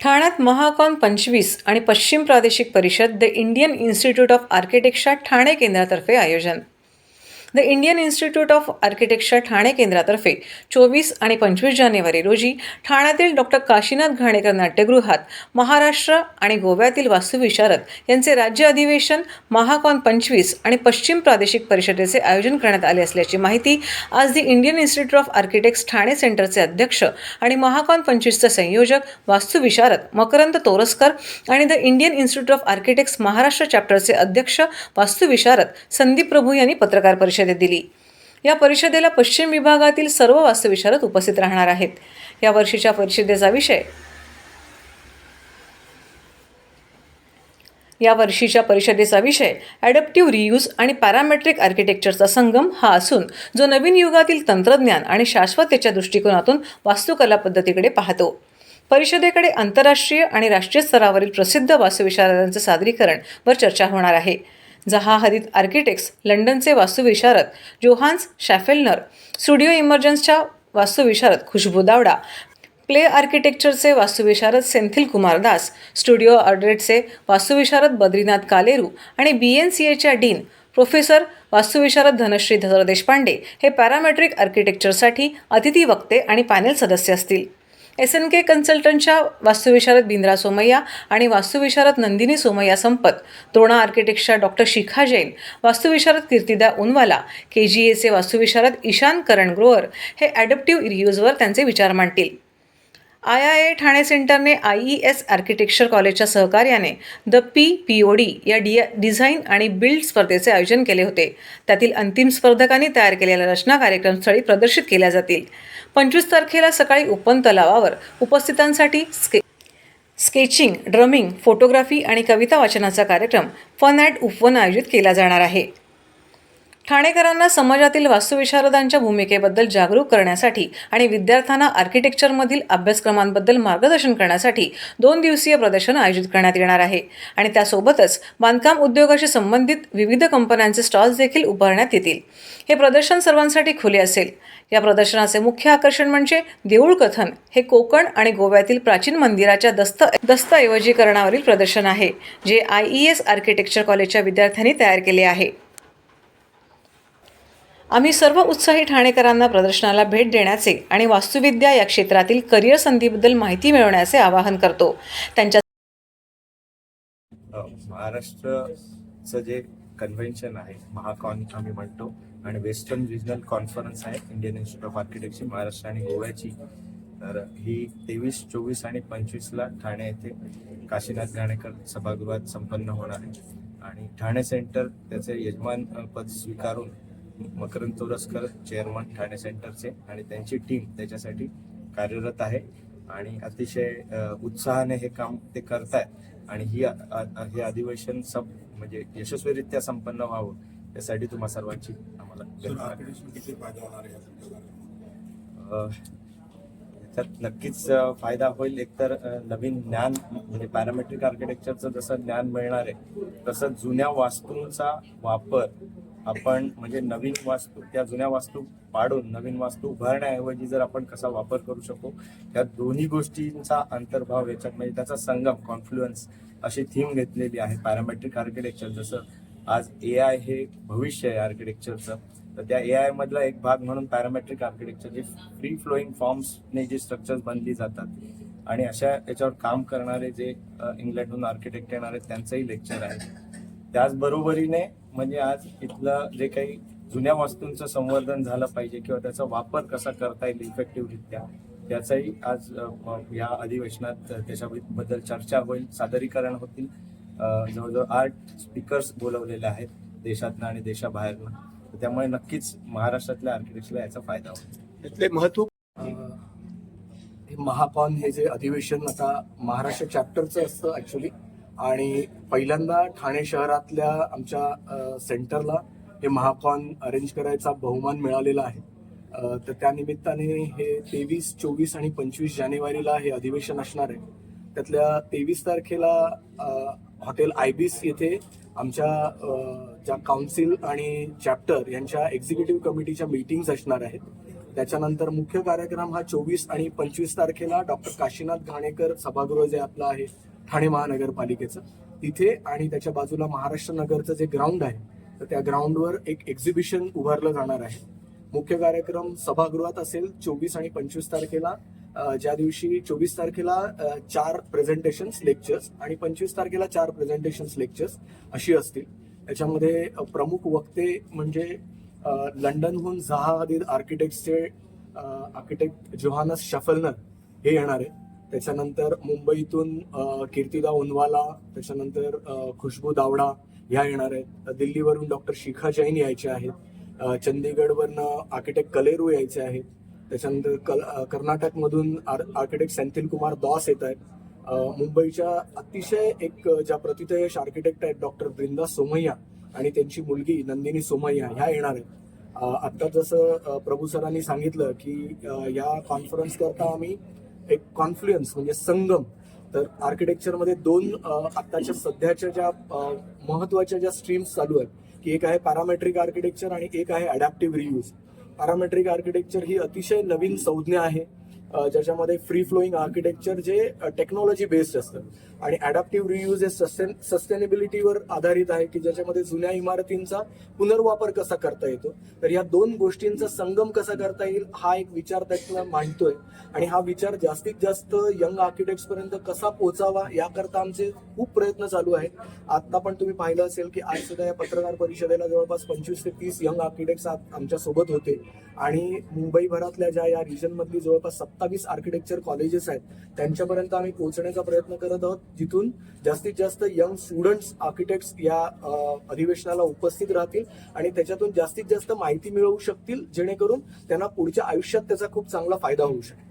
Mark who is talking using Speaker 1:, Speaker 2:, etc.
Speaker 1: ठाण्यात महाकॉन पंचवीस आणि पश्चिम प्रादेशिक परिषद the Indian institute of architecture Thane केंद्रातर्फे आयोजन. The Indian institute of architecture Thane केंद्रातर्फे चोवीस आणि पंचवीस जानेवारी रोजी ठाण्यातील डॉक्टर काशीनाथ घाणेकर नाट्यगृहात महाराष्ट्र आणि गोव्यातील वास्तुविशारद यांचे राज्य अधिवेशन महाकॉन पंचवीस आणि पश्चिम प्रादेशिक परिषदेचे आयोजन करण्यात आले असल्याची माहिती आज the Indian institute of architects Thane सेंटरचे अध्यक्ष आणि महाकॉन पंचवीसचे संयोजक वास्तुविशारद मकरंद तोरसकर आणि the Indian institute of architects Maharashtra चॅप्टरचे अध्यक्ष वास्तुविशारद संदीप प्रभू यांनी पत्रकार परिषद परिषदेत दिली. या परिषदेला पश्चिम विभागातील सर्व वास्तुविशारद उपस्थित राहणार आहेत. या वर्षीच्या परिषदेचा विषय. या वर्षीच्या परिषदेचा विषय ॲडॅप्टिव्ह रियूज आणि पॅरामेट्रिक आर्किटेक्चरचा संगम हा असून जो नवीन युगातील तंत्रज्ञान आणि शाश्वतेच्या दृष्टिकोनातून वास्तुकला पद्धतीकडे पाहतो. परिषदेकडे आंतरराष्ट्रीय आणि राष्ट्रीय स्तरावरील प्रसिद्ध वास्तुविशारदांचं सादरीकरण वर चर्चा होणार आहे. जहा हरित आर्किटेक्ट्स लंडनचे वास्तुविशारद जोहान्स शॅफेलनर स्टुडिओ इमर्जन्सच्या वास्तुविशारद खुशबू दावडा प्ले आर्किटेक्चरचे वास्तुविशारद सेंथिल कुमार दास स्टुडिओ ऑर्डरेटचे वास्तुविशारद बद्रीनाथ कालेरू आणि बी एन सी एच्या डीन प्रोफेसर वास्तुविशारद धनश्री धर देशपांडे हे पॅरामेट्रिक आर्किटेक्चरसाठी अतिथी वक्ते आणि पॅनेल सदस्य असतील. एस एन के कन्सल्टंटच्या वास्तुविशारद बिंद्रा सोमय्या आणि वास्तुविशारद नंदिनी सोमय्या संपत. द्रोणा आर्किटेक्टच्या डॉक्टर शिखा जैन वास्तुविशारद कीर्तिदा उनवाला के जी एचे वास्तुविशारद ईशान करण ग्रोअर हे ॲडप्टिव्ह रियूजवर त्यांचे विचार मांडतील. आय आय ए ठाणे सेंटरने आय ई एस आर्किटेक्चर कॉलेजच्या सहकार्याने the P P O D या डि डिझाईन आणि बिल्ड स्पर्धेचे आयोजन केले होते. त्यातील अंतिम स्पर्धकांनी तयार केलेल्या रचना कार्यक्रमस्थळी प्रदर्शित केल्या जातील. पंचवीस तारखेला सकाळी ओपन तलावावर उपस्थितांसाठी स्के स्केचिंग ड्रमिंग फोटोग्राफी आणि कविता वाचनाचा कार्यक्रम फन ॲट उपवन आयोजित केला जाणार आहे. ठाणेकरांना समाजातील वास्तुविशारदांच्या भूमिकेबद्दल जागरूक करण्यासाठी आणि विद्यार्थ्यांना आर्किटेक्चरमधील अभ्यासक्रमांबद्दल मार्गदर्शन करण्यासाठी दोन दिवसीय प्रदर्शन आयोजित करण्यात येणार आहे. आणि त्यासोबतच बांधकाम उद्योगाशी संबंधित विविध कंपन्यांचे स्टॉल्स देखील उभारण्यात येतील. हे प्रदर्शन सर्वांसाठी खुले असेल. या प्रदर्शनाचे मुख्य आकर्षण म्हणजे देऊळ कथन हे कोकण आणि गोव्यातील प्राचीन मंदिराच्या दस्त दस्तऐवजीकरणावरील प्रदर्शन आहे जे आय ई एस आर्किटेक्चर कॉलेजच्या विद्यार्थ्यांनी तयार केले आहे. आम्ही सर्व उत्साही ठाणेकरांना प्रदर्शनाला भेट देण्याचे आणि वास्तुविद्या या क्षेत्रातील करिअर संधीबद्दल माहिती मिळवण्याचे आवाहन करतो. त्यांच्या
Speaker 2: महाराष्ट्रचं जे कन्व्हेन्शन आहे महाकॉन आम्ही म्हणतो आणि वेस्टर्न रिजनल कॉन्फरन्स आहे इंडियन इन्स्टिट्यूट ऑफ आर्किटेक्चरची महाराष्ट्र आणि गोव्याची. तर ही तेवीस चोवीस आणि पंचवीसला ठाणे येथे काशीनाथ घाणेकर सभागृहात संपन्न होणार आहे. आणि ठाणे सेंटर त्याचे यजमान पद स्वीकारून मकरंद तोरसकर चेअरमन ठाणे सेंटरचे आणि त्यांची टीम त्याच्यासाठी कार्यरत आहे. आणि अतिशय उत्साहाने हे काम ते करतायत. आणि ही हे अधिवेशन सब म्हणजे यशस्वीरित्या संपन्न व्हावं यासाठी तुम्हा सर्वांची आम्हाला याच्यात नक्कीच फायदा होईल. एकतर नवीन ज्ञान म्हणजे पॅरामेट्रिक आर्किटेक्चरचं जसं ज्ञान मिळणार आहे तसं जुन्या वास्तूंचा वापर आपण म्हणजे नवीन वास्तू त्या जुन्या वास्तू पाडून नवीन वास्तू उभारण्याऐवजी जर आपण कसा वापर करू शकू या दोन्ही गोष्टींचा अंतर्भाव याच्यात म्हणजे त्याचा संगम कॉन्फ्लुएन्स अशी थीम घेतलेली आहे पॅरामेट्रिक आर्किटेक्चर जसं आज ए आय हे भविष्य आहे आर्किटेक्चरचं तर त्या ए आय मधला एक भाग म्हणून पॅरामेट्रिक आर्किटेक्चर जे फ्री फ्लोईंग फॉर्म्सने जे स्ट्रक्चर्स बनली जातात. आणि अशा याच्यावर काम करणारे जे इंग्लंडहून आर्किटेक्ट येणार आहेत त्यांचंही लेक्चर आहे. त्याचबरोबरीने म्हणजे आज इथलं जे काही जुन्या वस्तूंचं संवर्धन झालं पाहिजे किंवा त्याचा वापर कसा करता येईल इफेक्टिव्हरित्या त्याचाही आज या अधिवेशनात त्याच्याबद्दल चर्चा होईल सादरीकरण होतील. जवळजवळ आठ स्पीकर्स बोलवलेले आहेत देशातनं आणि देशाबाहेरनं. तर त्यामुळे नक्कीच महाराष्ट्रातल्या आर्किटेक्चरला याचा फायदा होईल.
Speaker 3: यातले महत्त्व हे महाकॉन हे जे अधिवेशन आता महाराष्ट्र चॅप्टरचं असतं ऍक्च्युली आणि पहिल्यांदा ठाणे शहरातल्या आमच्या सेंटरला हे महाकॉन अरेंज करायचा बहुमान मिळालेला आहे. तर त्या निमित्ताने हे तेवीस चोवीस आणि पंचवीस जानेवारीला हे अधिवेशन असणार आहे. त्यातल्या तेवीस तारखेला हॉटेल आयबीस येथे आमच्या ज्या काउन्सिल आणि चॅप्टर यांच्या एक्झिक्युटिव्ह कमिटीच्या मीटिंग्स असणार आहेत. त्याच्यानंतर मुख्य कार्यक्रम हा चोवीस आणि पंचवीस तारखेला डॉक्टर काशीनाथ घाणेकर सभागृह जे आपलं आहे ठाणे महानगरपालिकेचं. तिथे आणि त्याच्या बाजूला महाराष्ट्र नगरचं जे ग्राउंड आहे तर त्या ग्राउंडवर एक एक्झिबिशन उभारलं जाणार आहे. मुख्य कार्यक्रम सभागृहात असेल चोवीस आणि पंचवीस तारखेला. ज्या दिवशी चोवीस तारखेला चार प्रेझेंटेशन्स लेक्चर्स आणि पंचवीस तारखेला चार प्रेझेंटेशन्स लेक्चर्स अशी असतील. त्याच्यामध्ये प्रमुख वक्ते म्हणजे लंडनहून झहा हदीद आर्किटेक्टचे आर्किटेक्ट जोहानस शफलनर हे येणार आहे त्याच्यानंतर मुंबईतून कीर्तिदा उनवाला त्याच्यानंतर खुशबू दावडा ह्या येणार आहेत. दिल्लीवरून डॉक्टर शिखा जैन यायचे आहेत. चंदीगडवरनं आर्किटेक्ट कलेरू यायचे आहेत. त्याच्यानंतर कल कर्नाटकमधून आर आर्किटेक्ट सेंथिल कुमार दॉस येत आहेत. मुंबईच्या अतिशय एक ज्या प्रतितयश आर्किटेक्ट आहेत डॉक्टर वृंदा सोमय्या आणि त्यांची मुलगी नंदिनी सोमय्या ह्या येणार आहेत. आत्ता जसं प्रभू सरांनी सांगितलं की या कॉन्फरन्स करता आम्ही एक कॉन्फ्लुएन्स म्हणजे संगम. तर आर्किटेक्चरमध्ये दोन आत्ताच्या सध्याच्या ज्या महत्त्वाच्या ज्या स्ट्रीम्स चालू आहेत की एक आहे पॅरामेट्रिक आर्किटेक्चर आणि एक आहे अडॅप्टिव्ह रियूज पॅरामेट्रिक आर्किटेक्चर ही अतिशय नवीन संज्ञा आहे. ज्याच्यामध्ये फ्री फ्लोईंग आर्किटेक्चर जे टेक्नॉलॉजी बेस्ड असतं. आणि अडॅप्टिव्ह रियूज हे सस्टेन सस्टेनेबिलिटीवर आधारित आहे की ज्याच्यामध्ये जुन्या इमारतींचा पुनर्वापर कसा करता येतो. तर या दोन गोष्टींचा संगम कसा करता येईल हा एक विचार त्यातला मांडतोय. आणि हा विचार जास्तीत जास्त यंग आर्किटेक्ट पर्यंत कसा पोचावा याकरता आमचे खूप प्रयत्न चालू आहेत. आता पण तुम्ही पाहिलं असेल की आज सुद्धा या पत्रकार परिषदेला जवळपास पंचवीस ते तीस यंग आर्किटेक्ट्स आमच्यासोबत होते. आणि मुंबईभरातल्या ज्या या रिजनमधली जवळपास सत्तावीस आर्किटेक्चर कॉलेजेस आहेत. त्यांच्यापर्यंत आम्ही पोहोचण्याचा प्रयत्न करत आहोत. जिथून जास्तीत जास्त यंग स्टुडंट्स आर्किटेक्ट्स या अधिवेशनाला उपस्थित राहतील आणि त्याच्यातून जास्तीत जास्त माहिती मिळवू शकतील जेणेकरून त्यांना पुढच्या आयुष्यात त्याचा खूप चांगला फायदा होऊ शकेल.